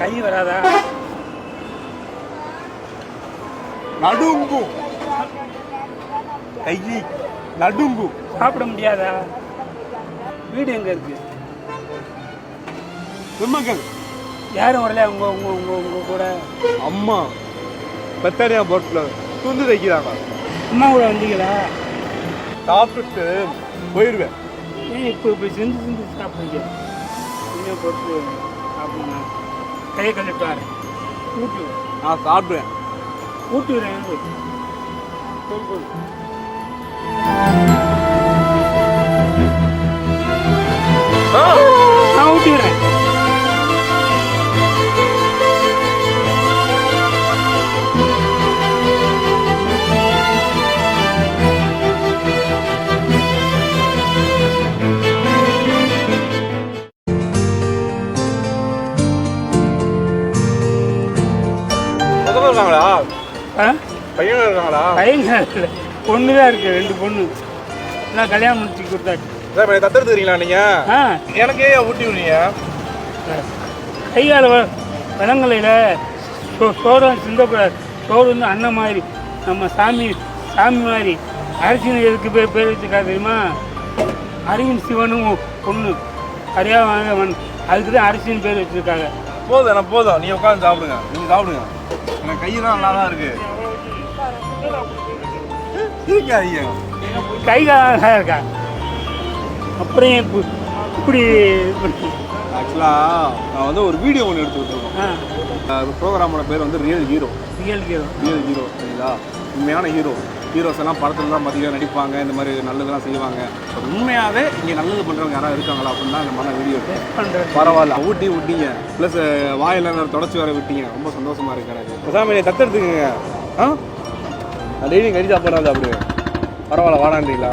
கை வராதா? நடுங்கும் கை நடுங்கும் சாப்பிட முடியாதா? வீடு எங்க இருக்கு? பெருமக்கள் யாரும் வரல உங்க உங்க உங்க உங்க கூட? அம்மா பெத்தனியா போட்டில் துண்டு தைக்கிறாங்க. அம்மா கூட வந்தீங்களா? சாப்பிட்டு போயிடுவேன் ஏன் இப்போ இப்படி செஞ்சு செஞ்சு சாப்பிடுங்க பொறுத்து சாப்பிடுங்க கையை கழிப்பாரு ஊட்டி விடு. நான் சாப்பிடுவேன் ஊட்டி விடுறேன் இருக்காங்களா? பையன் இருக்காங்களா? பையங்க இல்லை. பொண்ணு தான் இருக்கு ரெண்டு பொண்ணு. நான் கல்யாணம் முடிச்சு கொடுத்தாச்சு. சார் தத்துறதுறீங்களா நீங்க? ஆ. எனக்கு ஏன் ஊட்டி விடுறீங்க? கையால் விலங்கலையில் சோ சோறு சிந்தக்கூடாது. சோறு வந்து அண்ணன் மாதிரி. நம்ம சாமி சாமி மாதிரி. அரசியல் எதுக்கு பேர் பேர் வச்சுருக்காரு தெரியுமா? அரவிந்த் சிவனும் பொண்ணு. அறியாமன் அதுக்கு தான் அரசியல் பேர் வச்சுருக்காங்க. போதும் எனக்கு போதும். நீ உட்காந்து சாப்பிடுங்க. நீங்க சாப்பிடுங்க. எனக்கு கையெல்லாம் நல்லா தான் இருக்கு இருங்க ஐயா கை இருக்கா? அப்புறம் இப்படி ஆக்சுவலாக நான் வந்து ஒரு வீடியோ ஒன்று எடுத்து வச்சிருக்கோம் ஆ. ப்ரோக்ராமோட பேர் வந்து real hero real hero real hero சரிங்களா? உண்மையான ஹீரோ ஹீரோஸ் எல்லாம் படத்துல தான் பார்த்தீங்கன்னா நடிப்பாங்க. இந்த மாதிரி நல்லதெல்லாம் செய்வாங்க. உண்மையாகவே இங்கே நல்லது பண்ணுறவங்க யாராவது இருக்காங்களா அப்படின்னு தான் இந்த மாதிரி வீடியோ பரவாயில்ல. ஊட்டி விட்டீங்க ப்ளஸ் வாயெல்லாம் தொடச்சி வர விட்டீங்க. ரொம்ப சந்தோஷமா இருக்கு எனக்கு. சாமி தத்தெடுத்துக்கங்க ஆ? டெய்லியும் கறி சாப்பிட்றது அப்படி பரவாயில்ல வாடான்றீங்களா?